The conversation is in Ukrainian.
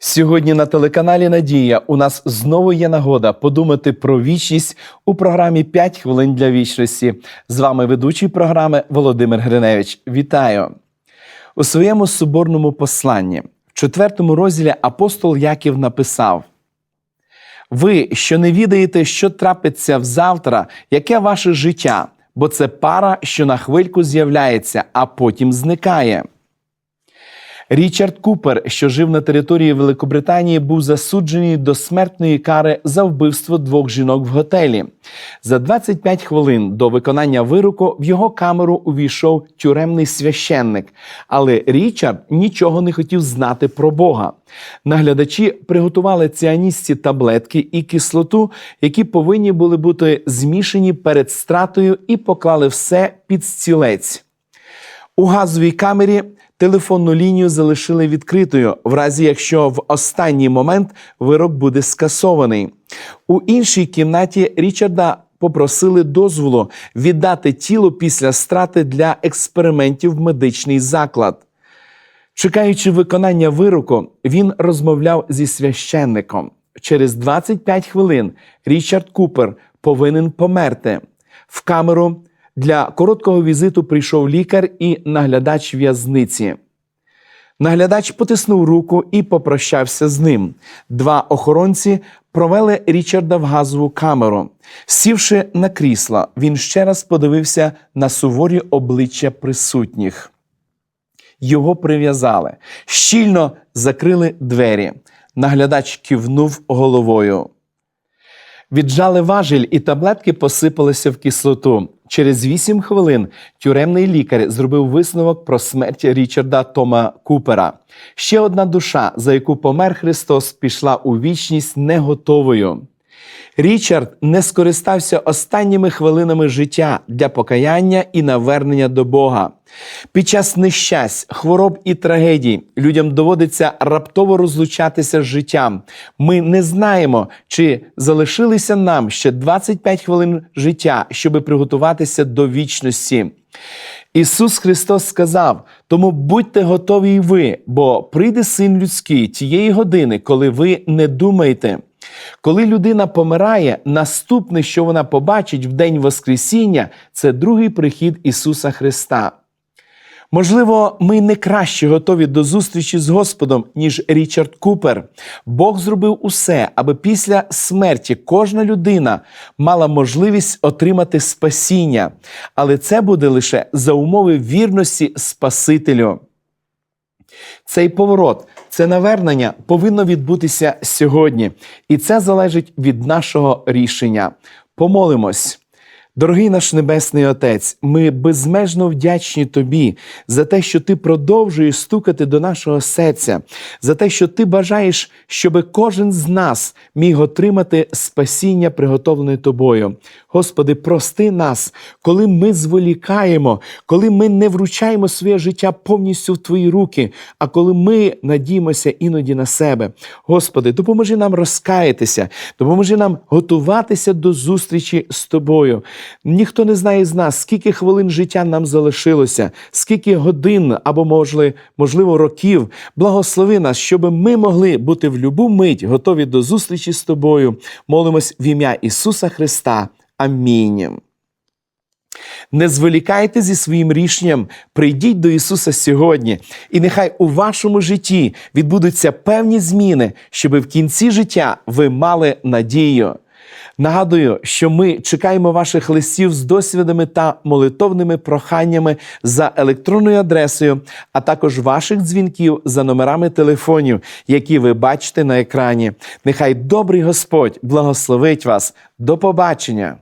Сьогодні на телеканалі Надія у нас знову є нагода подумати про вічність у програмі «5 хвилин для вічності. З вами ведучий програми Володимир Гриневич. Вітаю! У своєму соборному посланні в четвертому розділі апостол Яків написав: Ви, що не відаєте, що трапиться взавтра, яке ваше життя, бо це пара, що на хвильку з'являється, а потім зникає. Річард Купер, що жив на території Великобританії, був засуджений до смертної кари за вбивство двох жінок в готелі. За 25 хвилин до виконання вироку в його камеру увійшов тюремний священник. Але Річард нічого не хотів знати про Бога. Наглядачі приготували ціаністі таблетки і кислоту, які повинні були бути змішані перед стратою, і поклали все під стілець. У газовій камері телефонну лінію залишили відкритою, в разі якщо в останній момент вирок буде скасований. У іншій кімнаті Річарда попросили дозволу віддати тіло після страти для експериментів в медичний заклад. Чекаючи виконання вироку, він розмовляв зі священником. Через 25 хвилин Річард Купер повинен померти. В камеру для короткого візиту прийшов лікар і наглядач в'язниці. Наглядач потиснув руку і попрощався з ним. Два охоронці провели Річарда в газову камеру. Сівши на крісло, він ще раз подивився на суворі обличчя присутніх. Його прив'язали, щільно закрили двері. Наглядач кивнув головою. Віджали важіль, і таблетки посипалися в кислоту. Через вісім хвилин тюремний лікар зробив висновок про смерть Річарда Тома Купера. Ще одна душа, за яку помер Христос, пішла у вічність не готовою. Річард не скористався останніми хвилинами життя для покаяння і навернення до Бога. Під час нещасть, хвороб і трагедій людям доводиться раптово розлучатися з життям. Ми не знаємо, чи залишилися нам ще 25 хвилин життя, щоб приготуватися до вічності. Ісус Христос сказав: тому будьте готові й ви, бо прийде син людський тієї години, коли ви не думаєте. Коли людина помирає, наступне, що вона побачить в день Воскресіння, це другий прихід Ісуса Христа. Можливо, ми не краще готові до зустрічі з Господом, ніж Річард Купер. Бог зробив усе, аби після смерті кожна людина мала можливість отримати спасіння, але це буде лише за умови вірності Спасителю. Цей поворот, це навернення повинно відбутися сьогодні, і це залежить від нашого рішення. Помолимось. Дорогий наш Небесний Отець, ми безмежно вдячні Тобі за те, що Ти продовжуєш стукати до нашого серця, за те, що Ти бажаєш, щоб кожен з нас міг отримати спасіння, приготовлене Тобою. Господи, прости нас, коли ми зволікаємо, коли ми не вручаємо своє життя повністю в Твої руки, а коли ми надіємося іноді на себе. Господи, допоможи нам розкаятися, допоможи нам готуватися до зустрічі з Тобою. Ніхто не знає з нас, скільки хвилин життя нам залишилося, скільки годин або, можливо, років. Благослови нас, щоб ми могли бути в любу мить готові до зустрічі з тобою. Молимось в ім'я Ісуса Христа. Амінь. Не зволікайте зі своїм рішенням, прийдіть до Ісуса сьогодні, і нехай у вашому житті відбудуться певні зміни, щоб в кінці життя ви мали надію. Нагадую, що ми чекаємо ваших листів з досвідами та молитовними проханнями за електронною адресою, а також ваших дзвінків за номерами телефонів, які ви бачите на екрані. Нехай добрий Господь благословить вас. До побачення!